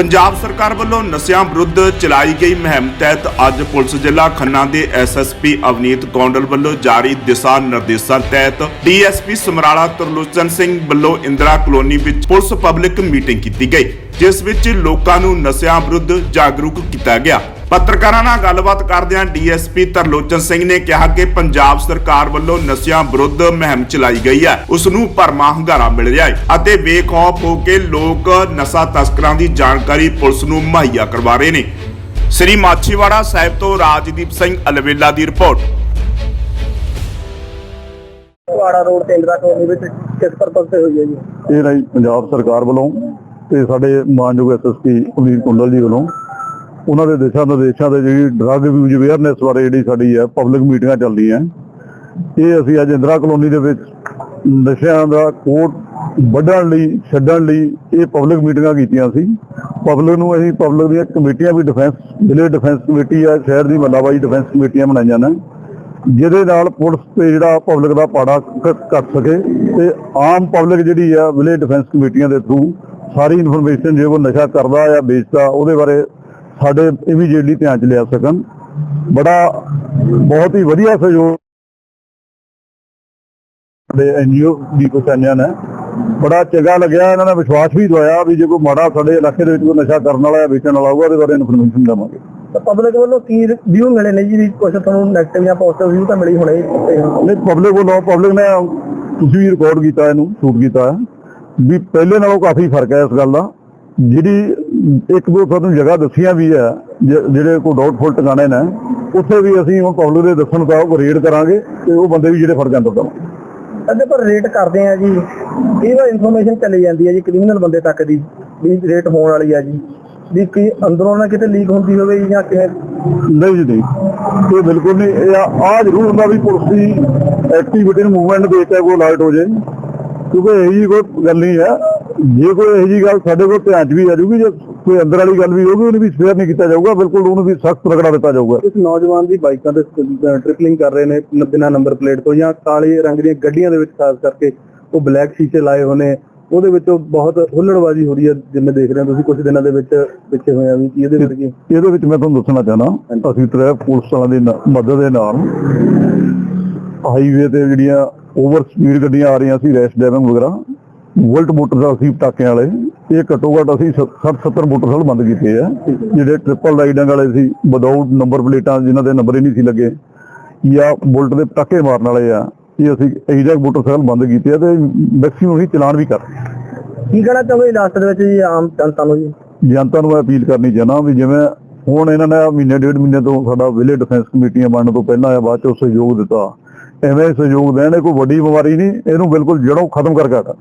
ਪੰਜਾਬ ਸਰਕਾਰ ਵੱਲੋਂ ਨਸ਼ਿਆਂ ਵਿਰੁੱਧ ਚਲਾਈ ਗਈ ਮੁਹਿੰਮ ਤਹਿਤ ਅੱਜ ਪੁਲਿਸ ਜ਼ਿਲ੍ਹਾ ਖੰਨਾ ਦੇ ਐਸਐਸਪੀ ਅਵਨੀਤ ਕੌਂਡਲ ਵੱਲੋਂ ਜਾਰੀ ਦਿਸ਼ਾ ਨਿਰਦੇਸ਼ਾਂ ਤਹਿਤ ਡੀਐਸਪੀ ਸਮਰਾਲਾ ਤਰਲੋਚਨ ਸਿੰਘ ਵੱਲੋਂ ਇੰਦਰਾ ਕਲੋਨੀ ਵਿੱਚ ਪੁਲਿਸ ਪਬਲਿਕ ਮੀਟਿੰਗ ਕੀਤੀ ਗਈ, ਜਿਸ ਵਿੱਚ ਲੋਕਾਂ ਨੂੰ ਨਸ਼ਿਆਂ ਵਿਰੁੱਧ ਜਾਗਰੂਕ ਕੀਤਾ ਗਿਆ। ਪੱਤਰਕਾਰਾਂ ਨਾਲ ਗੱਲਬਾਤ ਕਰਦਿਆਂ ਡੀਐਸਪੀ ਤਰਲੋਚਨ ਸਿੰਘ ਨੇ ਕਿਹਾ ਕਿ ਪੰਜਾਬ ਸਰਕਾਰ ਵੱਲੋਂ ਨਸ਼ਿਆਂ ਵਿਰੁੱਧ ਮੁਹਿੰਮ ਚਲਾਈ ਗਈ ਹੈ। ਉਸ ਨੂੰ ਭਰਮਾ ਹੁੰਗਾਰਾ ਮਿਲ ਰਿਹਾ ਹੈ ਅਤੇ ਬੇਖੌਫ ਹੋ ਕੇ ਲੋਕ ਨਸ਼ਾ ਤਸਕਰਾਂ ਦੀ ਜਾਣਕਾਰੀ ਪੁਲਿਸ ਨੂੰ ਮੁਹੱਈਆ ਕਰਵਾ ਰਹੇ ਨੇ। ਸ੍ਰੀ ਮਾਛੀਵਾੜਾ ਸਾਹਿਬ ਤੋਂ ਰਾਜਦੀਪ ਸਿੰਘ ਅਲਵੇਲਾ ਦੀ ਰਿਪੋਰਟ। ਕੁਆੜਾ ਰੋਡ ਤੇ ਇੰਦਰਾ ਕਲੋਨੀ ਵਿੱਚ ਕਿਸ ਪਰਪਸ ਤੇ ਹੋਈ ਹੈ ਜੀ? ਇਹ ਰਾਈ ਪੰਜਾਬ ਸਰਕਾਰ ਵੱਲੋਂ ਤੇ ਸਾਡੇ ਮਾਨਯੋਗ ਐਸਐਸਪੀ ਅਮੀਰ ਕੁੰਡਲ ਜੀ ਵੱਲੋਂ ਉਹਨਾਂ ਦੇ ਦਿਸ਼ਾ ਨਿਰਦੇਸ਼ਾਂ ਤੇ ਜਿਹੜੀ ਡਰੱਗ ਯੂਜ਼ ਅਵੇਅਰਨੈਸ ਬਾਰੇ ਜਿਹੜੀ ਸਾਡੀ ਹੈ ਪਬਲਿਕ ਮੀਟਿੰਗਾਂ ਚੱਲਦੀਆਂ ਇਹ ਅਸੀਂ ਅੱਜ ਇੰਦਰਾ ਕਲੋਨੀ ਦੇ ਵਿੱਚ ਨਸ਼ਿਆਂ ਦਾ ਕੋਟ ਵੱਢਣ ਲਈ, ਛੱਡਣ ਲਈ ਇਹ ਪਬਲਿਕ ਮੀਟਿੰਗਾਂ ਕੀਤੀਆਂ ਸੀ। ਪਬਲਿਕ ਨੂੰ ਅਸੀਂ ਪਬਲਿਕ ਦੀਆਂ ਕਮੇਟੀਆਂ ਵੀ ਡਿਫੈਂਸ ਜ਼ਿਲ੍ਹੇ ਡਿਫੈਂਸ ਕਮੇਟੀ ਆ, ਸ਼ਹਿਰ ਦੀ ਮੱਲਾਬਾਈ ਡਿਫੈਂਸ ਕਮੇਟੀਆਂ ਬਣਾਈਆਂ ਨੇ। ਜਿਹਦੇ ਨਾਲ ਪੁਲਿਸ ਤੇ ਜਿਹੜਾ ਪਬਲਿਕ ਦਾ ਪਾੜਾ ਕ- ਸਕੇ ਤੇ ਆਮ ਪਬਲਿਕ ਜਿਹੜੀ ਆ ਵਿਲੇ ਡਿਫੈਂਸ ਕਮੇਟੀਆਂ ਦੇ ਥਰੂ ਸਾਰੀ ਇਨਫੋਰਮੇਸ਼ਨ ਜੇ ਉਹ ਨਸ਼ਾ ਕਰਦਾ ਜਾਂ ਵੇਚਦਾ, ਉਹਦੇ ਬਾਰੇ ਸਾਡੇ ਇਮੀਡੀਏਟਲੀ ਧਿਆਨ ਚ ਲਿਆ ਸਕਣ। ਬੜਾ ਬਹੁਤ ਹੀ ਵਧੀਆ ਸਹਿਯੋਗ ਦੇ ਐਨਜੀਓ ਦੀ ਪਛਾਣਿਆ ਨੇ। ਬੜਾ ਚੰਗਾ ਲੱਗਿਆ ਇਹਨਾਂ ਨੇ ਵਿਸ਼ਵਾਸ ਵੀ ਦਵਾਇਆ ਵੀ ਜੇ ਕੋਈ ਮਾੜਾ ਸਾਡੇ ਇਲਾਕੇ ਦੇ ਵਿੱਚ ਕੋਈ ਨਸ਼ਾ ਕਰਨ ਵਾਲਾ ਜਾਂ ਵੇਚਣ ਵਾਲਾ ਹੋਊਗਾ ਉਹਦੇ ਬਾਰੇ ਇਨਫੋਰਮੇਸ਼ਨ ਦੇਵਾਂਗੇ। ਪਬਲਿਕ ਵੱਲੋਂ ਕੀ ਵਿਊ ਮਿਲੇ ਨੇ ਜੀ ਕੁਝ ਤੁਹਾਨੂੰ ਨੈਗੇਟਿਵ ਜਾਂ ਪੋਜ਼ਿਟਿਵ ਵਿਊ ਤਾਂ ਮਿਲੇ ਹੀ ਹੋਣੇ। ਨਹੀਂ ਪਬਲਿਕ ਵੱਲੋਂ ਪਬਲਿਕ ਨੇ ਤੁਸੀਂ ਵੀ ਰਿਕਾਰਡ ਕੀਤਾ ਇਹਨੂੰ ਸ਼ੂਟ ਕੀਤਾ ਹੈ। ਵੀ ਪਹਿਲੇ ਨਾਲੋਂ ਕਾਫੀ ਫ਼ਰਕ ਹੈ ਇਸ ਗੱਲ ਦਾ। ਜਿਹੜੀ ਇੱਕ ਦੋ ਤੁਹਾਨੂੰ ਜਗ੍ਹਾ ਦੱਸੀਆਂ ਵੀ ਹੈ ਜ- ਜਿਹੜੇ ਕੋਈ ਡਾਊਟਫੁਲ ਟਿਕਾਣੇ ਨੇ ਉੱਥੇ ਵੀ ਅਸੀਂ ਉਹ ਪਬਲਿਕ ਦੇ ਦੱਸਣ ਦਾ ਉਹ ਰੇਡ ਕਰਾਂਗੇ ਤੇ ਉਹ ਬੰਦੇ ਵੀ ਜਿਹੜੇ ਫੜ ਜਾਂਦੇ ਤਾਂ ਅੱਗੇ ਪਰ ਰੇਟ ਕਰਦੇ ਆ ਜੀ। ਇਹ ਵਾਰ ਇਨਫੋਰਮੇਸ਼ਨ ਚਲੀ ਜਾਂਦੀ ਹੈ ਜੀ ਕ੍ਰਿਮੀਨਲ ਬੰਦੇ ਤੱਕ ਦੀ ਵੀ ਰੇਟ ਹੋਣ ਵਾਲੀ ਆ ਜੀ। ਵੀ ਕੀ ਅੰਦਰੋਂ ਨਾ ਕਿਤੇ ਲੀਕ ਹੁੰਦੀ ਹੋਵੇ ਜੀ ਕਿਵੇਂ? ਨਹੀਂ ਜੀ ਨਹੀਂ। ਇਹ ਬਿਲਕੁਲ ਨਹੀਂ ਇਹ ਆ ਜ਼ਰੂਰ ਹੁੰਦਾ ਵੀ ਪੁਲਿਸ ਦੀ ਐਕਟੀਵਿਟੀ ਨੂੰ ਮੂਵਮੈਂਟ ਦੇਖ ਕੇ ਕੋਈ ਅਲਰਟ ਹੋ ਜਾਏ। ਕਿਉਂਕਿ ਇਹ ਜੀ ਕੋਈ ਗੱਲ ਨਹੀਂ ਹੈ ਜੇ ਕੋਈ ਇਹੋ ਜੀ ਗੱਲ ਸਾਡੇ ਕੋਲ ਧਿਆਨ 'ਚ ਵੀ ਆ ਜਾਊਗੀ ਜੇ ਕੋਈ ਅੰਦਰ ਵਾਲੀ ਗੱਲ ਵੀ ਹੋਊਗੀ ਉਹਨੂੰ ਵੀ ਸਪੇਅਰ ਨਹੀਂ ਕੀਤਾ ਜਾਊਗਾ ਬਿਲਕੁਲ ਉਹਨੂੰ ਵੀ ਸਖਤ ਰਗੜਾ ਦਿੱਤਾ ਜਾਊਗਾ। ਇਸ ਨੌਜਵਾਨ ਦੀ ਬਾਈਕਾਂ ਤੇ ਟ੍ਰਿਪਲਿੰਗ ਕਰ ਰਹੇ ਨੇ ਬਿਨਾਂ ਨੰਬਰ ਪਲੇਟ ਤੋਂ ਜਾਂ ਕਾਲੇ ਰੰਗ ਦੀਆਂ ਗੱਡੀਆਂ ਦੇ ਵਿੱਚ ਖਾਸ ਕਰਕੇ ਉਹ ਬਲੈਕ ਸ਼ੀਸ਼ੇ ਲਾਏ ਹੋਏ ਨੇ ਉਹਦੇ ਵਿੱਚ ਬਹੁਤ ਹੁੱਲੜਬਾਜ਼ੀ ਹੋ ਰਹੀ ਹੈ ਜਿਵੇਂ ਦੇਖ ਰਹੇ ਹੋ ਤੁਸੀਂ ਕੁਝ ਦਿਨਾਂ ਦੇ ਵਿੱਚ ਪਿੱਛੇ ਹੋਇਆ ਵੀ ਕੀ ਇਹਦੇ ਵਿੱਚ ਕੀ ਇਹਦੇ ਵਿੱਚ ਮੈਂ ਤੁਹਾਨੂੰ ਦੱਸਣਾ ਚਾਹਨਾ ਅਸੀਂ ਟ੍ਰੈਫਿਕ ਪੁਲਿਸ ਵਾਲਿਆਂ ਦੀ ਮਦਦ ਦੇ ਨਾਲ ਹਾਈਵੇ ਤੇ ਜਿਹੜੀਆਂ ਓਵਰ ਸਪੀਡ ਗੱਡੀਆਂ ਆ ਰਹੀਆਂ ਸੀ ਰੈਸ਼ ਡਰਾਈਵਿੰਗ ਵਗੈਰਾ ਵੋਲਟ ਮੋਟਰਸਾਈਕਲ ਸੀ ਪਟਾਕਿਆਂ ਵਾਲੇ। ਇਹ ਘੱਟੋ ਘੱਟ ਅਸੀਂ 60 70 ਮੋਟਰਸਾਈਕਲ ਬੰਦ ਕੀਤੇ ਆ। ਜਿਹੜੇ ਟ੍ਰਿਪਲ ਰਾਈਡਿੰਗ ਵਾਲੇ ਸੀ ਵਿਦਆਊਟ ਨੰਬਰ ਪਲੇਟਾਂ ਜਿਨ੍ਹਾਂ ਦੇ ਨੰਬਰ ਹੀ ਨਹੀਂ ਸੀ ਲੱਗੇ ਜਾਂ ਬੁਲਟ ਦੇ ਪਟਾਕੇ ਮਾਰਨ ਵਾਲੇ ਆ ਇਹ ਅਸੀਂ ਇਹਦਾ ਮੋਟਰਸਾਈਕਲ ਬੰਦ ਕੀਤੇ ਆ ਤੇ ਮੈਕਸਿਮਮ ਅਸੀਂ ਚਲਾਨ ਵੀ ਕਰ ਹਾਂ। ਕੀ ਕਹਿਣਾ ਚਾਹੋਗੇ ਲਾਸਟ ਦੇ ਵਿੱਚ ਜੀ ਆਮ ਜਨਤਾ ਨੂੰ ਜੀ? ਜਨਤਾ ਨੂੰ ਮੈਂ ਅਪੀਲ ਕਰਨੀ ਚਾਹਨਾ ਵੀ ਜਿਵੇਂ ਹੁਣ ਇਹਨਾਂ ਨੇ ਮਹੀਨੇ ਡੇਢ ਮਹੀਨੇ ਤੋਂ ਸਾਡਾ ਵਿਲੇ ਡਿਫੈਂਸ ਕਮੇਟੀਆਂ ਬਣਨ ਤੋਂ ਪਹਿਲਾਂ ਆ ਬਾਅਦ ਚੋਂ ਸਹਿਯੋਗ ਦਿੱਤਾ। ਐਵੇਂ ਸਹਿਯੋਗ ਦੇਣ ਕੋਈ ਵੱਡੀ ਬਿਮਾਰੀ ਨਹੀਂ ਇਹਨੂੰ ਬਿਲਕੁਲ ਜੜੋਂ ਖਤਮ ਕਰਕੇ ਹਟਾ